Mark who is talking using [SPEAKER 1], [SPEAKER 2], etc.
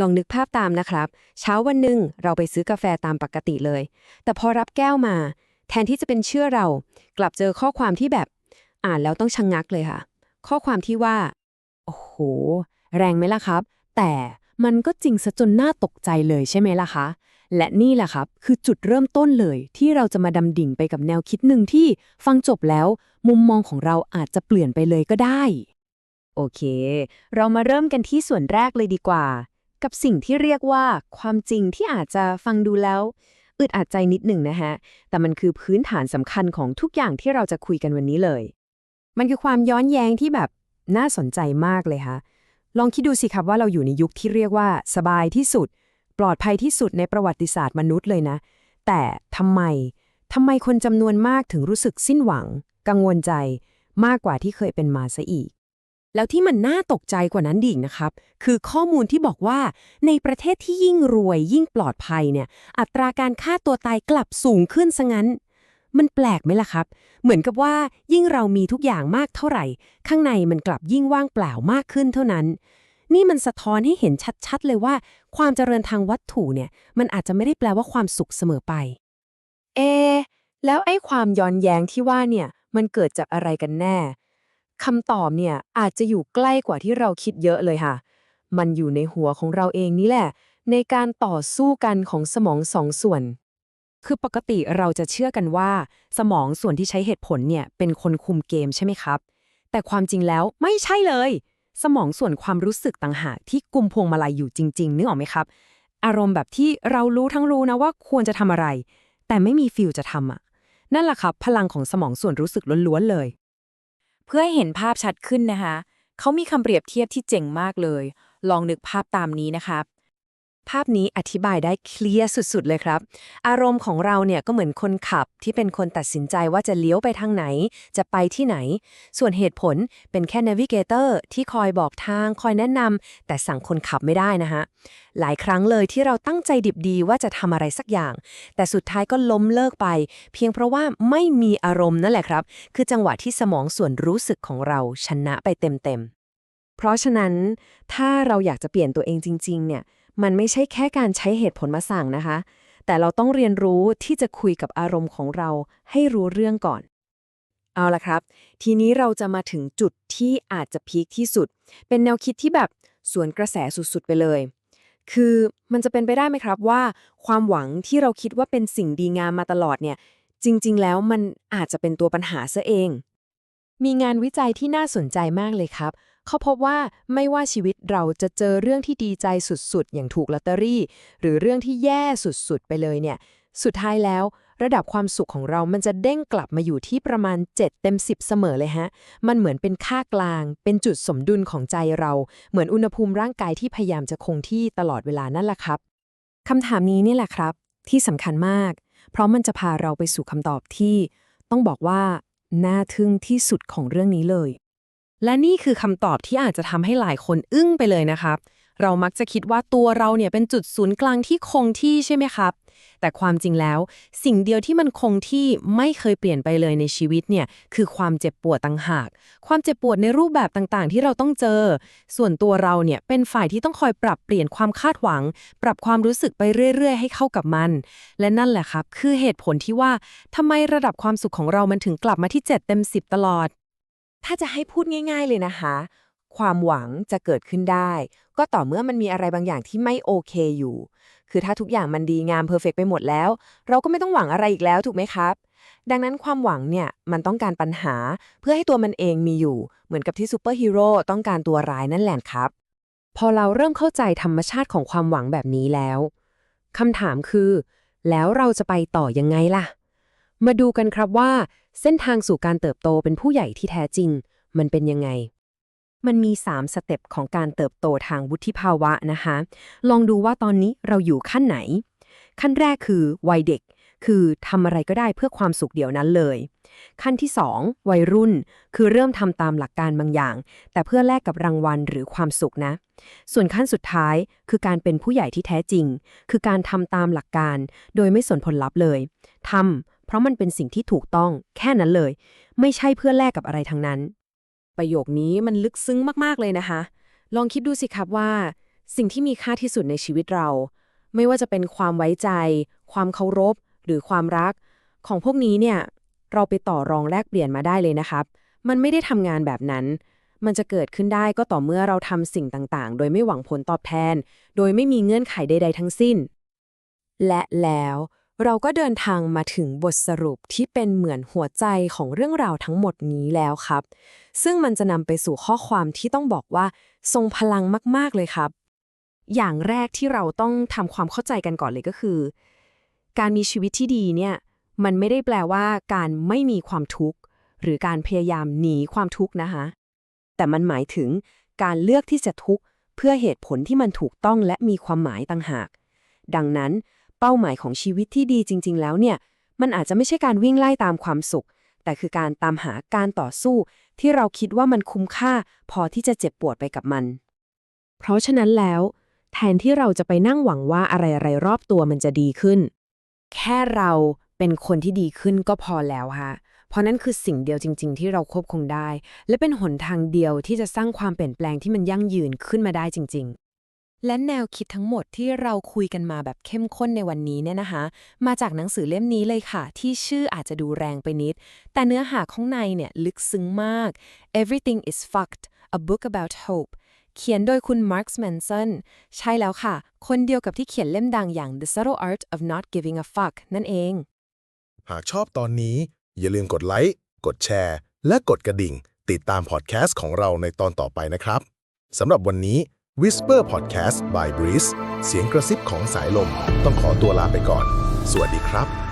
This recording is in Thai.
[SPEAKER 1] ลองนึกภาพตามนะครับ เช้าวันหนึ่งเราไปซื้อกาแฟตามปกติเลย แต่พอรับแก้วมา แทนที่จะเป็นเชื่อเรา กลับเจอข้อความที่แบบ อ่านแล้วต้องชะงงักเลยค่ะ ข้อความที่ว่า
[SPEAKER 2] โอ้โห แรงไหมล่ะครับ แต่มันก็จริงซะจนน่าตกใจเลยใช่ไหมล่ะคะ และนี่แหละครับ คือจุดเริ่มต้นเลยที่เราจะมาดำดิ่งไปกับแนวคิดหนึ่งที่ฟังจบแล้ว มุมมองของเราอาจจะเปลี่ยนไปเลยก็ได้
[SPEAKER 1] โอเค เรามาเริ่มกันที่ส่วนแรกเลยดีกว่า กับสิ่งที่เรียกว่าความจริงที่อาจจะฟังดูแล้วอึดอัดใจนิดหนึ่งนะฮะ แต่มันคือพื้นฐานสำคัญของทุกอย่างที่เราจะคุยกันวันนี้เลย มันคือความย้อนแย้งที่แบบน่าสนใจมากเลยค่ะลองคิดดูสิครับว่าเราอยู่ในยุคที่เรียกว่าสบายที่สุด ปลอดภัยที่สุดในประวัติศาสตร์มนุษย์เลยนะ แต่ทำไมทำไมคนจำนวนมากถึงรู้สึกสิ้นหวัง กังวลใจ มากกว่าที่เคยเป็นมาซะอีก แล้วที่มันน่าตกใจกว่านั้นอีกนะครับ คือข้อมูลที่บอกว่า ในประเทศที่ยิ่งรวยยิ่งปลอดภัยเนี่ย อัตราการฆ่าตัวตายกลับสูงขึ้นซะงั้น มันแปลกไหมล่ะครับ เหมือนกับว่ายิ่งเรามีทุกอย่างมากเท่าไหร่ ข้างในมันกลับยิ่งว่างเปล่ามากขึ้นเท่านั้น นี่มันสะท้อนให้เห็นชัดๆ เลยว่า ความเจริญทางวัตถุเนี่ย มันอาจจะไม่ได้แปลว่าความสุขเสมอไป เอ แล้วไอ้ความย้อนแย้งที่ว่าเนี่ย มันเกิดจากอะไรกันแน่ คำตอบเนี่ยอาจจะอยู่ใกล้กว่าที่เราคิดเยอะเลยค่ะ มันอยู่ในหัวของเราเองนี่แหละ ในการต่อสู้กันของสมองสองส่วน คือปกติเราจะเชื่อกันว่า สมองส่วนที่ใช้เหตุผลเนี่ยเป็นคนคุมเกมใช่ไหมครับ แต่ความจริงแล้วไม่ใช่เลย สมองส่วนความรู้สึกต่างหากที่กุมพวงมาลัยอยู่จริง ๆนึกออกไหมครับ อารมณ์แบบที่เรารู้ทั้งรู้นะว่าควรจะทำอะไร แต่ไม่มีฟิลจะทำอะนั่นแหละครับ พลังของสมองส่วนรู้สึกล้วนๆเลย
[SPEAKER 3] เพื่อให้เห็นภาพชัดขึ้นนะคะ เขามีคำเปรียบเทียบที่เจ๋งมากเลย ลองนึกภาพตามนี้นะครับ
[SPEAKER 1] ภาพนี้อธิบายได้เคลียร์สุดๆเลยครับ อารมณ์ของเราเนี่ยก็เหมือนคนขับที่เป็นคนตัดสินใจว่าจะเลี้ยวไปทางไหน จะไปที่ไหน ส่วนเหตุผลเป็นแค่น a วิเกเตอร์ที่คอยบอกทาง คอยแนะนำแต่สั่งคนขับไม่ได้นะฮะ หลายครั้งเลยที่เราตั้งใจดิบดีว่าจะทำอะไรสักอย่าง แต่สุดท้ายก็ล้มเลิกไป เพียงเพราะว่าไม่มีอารมณ์นั่นแหละครับ คือจังหวะที่สมองส่วนรู้สึกของเราชนะไปเต็มๆเพราะฉะนั้นถ้าเราอยากจะเปลี่ยนตัวเองจริง ๆ เนี่ย มันไม่ใช่แค่การใช้เหตุผลมาสั่งนะคะ แต่เราต้องเรียนรู้ที่จะคุยกับอารมณ์ของเราให้รู้เรื่องก่อน เอาละครับ ทีนี้เราจะมาถึงจุดที่อาจจะพีคที่สุด เป็นแนวคิดที่แบบสวนกระแสสุดๆไปเลย คือมันจะเป็นไปได้ไหมครับว่า ความหวังที่เราคิดว่าเป็นสิ่งดีงามมาตลอดเนี่ย จริง ๆ แล้วมันอาจจะเป็นตัวปัญหาซะเองมีงานวิจัยที่น่าสนใจมากเลยครับ เขาพบว่าไม่ว่าชีวิตเราจะเจอเรื่องที่ดีใจสุดๆ อย่างถูกลอตเตอรี่ หรือเรื่องที่แย่สุดๆ ไปเลยเนี่ย สุดท้ายแล้ว ระดับความสุขของเรามันจะเด้งกลับมาอยู่ที่ประมาณ 7 เต็ม 10 เสมอเลยฮะ มันเหมือนเป็นค่ากลาง เป็นจุดสมดุลของใจเรา เหมือนอุณหภูมิร่างกายที่พยายามจะคงที่ตลอดเวลานั่นแหละครับคำถามนี้นี่แหละครับ ที่สำคัญมาก เพราะมันจะพาเราไปสู่คำตอบที่ ต้องบอกว่าน่าทึ่งที่สุดของเรื่องนี้เลย และนี่คือคำตอบที่อาจจะทำให้หลายคนอึ้งไปเลยนะครับ เรามักจะคิดว่าตัวเราเนี่ยเป็นจุดศูนย์กลางที่คงที่ใช่ไหมครับ แต่ความจริงแล้วสิ่งเดียวที่มันคงที่ไม่เคยเปลี่ยนไปเลยในชีวิตเนี่ยคือความเจ็บปวดต่างหาก ความเจ็บปวดในรูปแบบต่างๆ ที่เราต้องเจอ ส่วนตัวเราเนี่ยเป็นฝ่ายที่ต้องคอยปรับเปลี่ยนความคาดหวัง ปรับความรู้สึกไปเรื่อย ๆ ให้เข้ากับมัน และนั่นแหละครับ คือเหตุผลที่ว่าทำไมระดับความสุขของเรามันถึงกลับมาที่ 7 เต็ม 10 ตลอด ถ้าจะให้พูดง่าย ๆเลยนะคะ ความหวังจะเกิดขึ้นได้ ก็ต่อเมื่อมันมีอะไรบางอย่างที่ไม่โอเคอยู่ คือถ้าทุกอย่างมันดีงามเพอร์เฟกไปหมดแล้ว เราก็ไม่ต้องหวังอะไรอีกแล้วถูกไหมครับ ดังนั้นความหวังเนี่ยมันต้องการปัญหาเพื่อให้ตัวมันเองมีอยู่ เหมือนกับที่ซูเปอร์ฮีโร่ต้องการตัวร้ายนั่นแหละครับ พอเราเริ่มเข้าใจธรรมชาติของความหวังแบบนี้แล้วคำถามคือ แล้วเราจะไปต่อยังไงล่ะ มาดูกันครับว่า เส้นทางสู่การเติบโตเป็นผู้ใหญ่ที่แท้จริง มันเป็นยังไง มันมี 3 สเต็ปของการเติบโตทางวุฒิภาวะนะคะ ลองดูว่าตอนนี้เราอยู่ขั้นไหน ขั้นแรกคือวัยเด็ก คือทำอะไรก็ได้เพื่อความสุขเดียวนั้นเลย ขั้นที่ 2 วัยรุ่น คือเริ่มทำตามหลักการบางอย่าง แต่เพื่อแลกกับรางวัลหรือความสุขนะ ส่วนขั้นสุดท้ายคือการเป็นผู้ใหญ่ที่แท้จริง คือการทำตามหลักการ โดยไม่สนผลลัพธ์เลยทำ เพราะมันเป็นสิ่งที่ถูกต้อง แค่นั้นเลย ไม่ใช่เพื่อแลกกับอะไรทั้งนั้น ประโยคนี้มันลึกซึ้งมากๆเลยนะคะ ลองคิดดูสิครับว่า สิ่งที่มีค่าที่สุดในชีวิตเรา ไม่ว่าจะเป็นความไว้ใจ ความเคารพ หรือความรัก ของพวกนี้เนี่ยเราไปต่อรองแลกเปลี่ยนมาได้เลยนะครับ มันไม่ได้ทำงานแบบนั้น มันจะเกิดขึ้นได้ก็ต่อเมื่อเราทำสิ่งต่างๆ โดยไม่หวังผลตอบแทน โดยไม่มีเงื่อนไขใด ๆ ทั้งสิ้น และแล้ว เราก็เดินทางมาถึงบทสรุปที่เป็นเหมือนหัวใจของเรื่องราวทั้งหมดนี้แล้วครับ ซึ่งมันจะนำไปสู่ข้อความที่ต้องบอกว่า ทรงพลังมากๆเลยครับ อย่างแรกที่เราต้องทำความเข้าใจกันก่อนเลยก็คือ การมีชีวิตที่ดีเนี่ย มันไม่ได้แปลว่าการไม่มีความทุกข์ หรือการพยายามหนีความทุกข์นะคะแต่มันหมายถึงการเลือกที่จะทุกข์เพื่อเหตุผลที่มันถูกต้องและมีความหมายต่างหาก ดังนั้น เป้าหมายของชีวิตที่ดีจริง ๆ แล้วเนี่ย มันอาจจะไม่ใช่การวิ่งไล่ตามความสุข แต่คือการตามหาการต่อสู้ ที่เราคิดว่ามันคุ้มค่า พอที่จะเจ็บปวดไปกับมัน เพราะฉะนั้นแล้ว แทนที่เราจะไปนั่งหวังว่าอะไรๆรอบตัวมันจะดีขึ้น แค่เราเป็นคนที่ดีขึ้นก็พอแล้วฮะเพราะนั่นคือสิ่งเดียวจริง ๆ ที่เราควบคุมได้ และเป็นหนทางเดียวที่จะสร้างความเปลี่ยนแปลงที่มันยั่งยืนขึ้นมาได้จริง ๆ และแนวคิดทั้งหมดที่เราคุยกันมาแบบเข้มข้นในวันนี้เนี่ยนะคะ มาจากหนังสือเล่มนี้เลยค่ะ ที่ชื่ออาจจะดูแรงไปนิด แต่เนื้อหาข้างในเนี่ยลึกซึ้งมาก Everything is fucked a book about hope เขียนโดยคุณ Mark Manson ใช่แล้วค่ะ คนเดียวกับที่เขียนเล่มดังอย่าง The Subtle Art of Not Giving a Fuck นั่นเอง
[SPEAKER 4] หากชอบตอนนี้ อย่าลืมกดไลค์ กดแชร์ และกดกระดิ่ง ติดตามพอดแคสต์ของเราในตอนต่อไปนะครับสำหรับวันนี้ Whisper Podcast by Breeze เสียงกระซิบของสายลม ต้องขอตัวลาไปก่อน สวัสดีครับ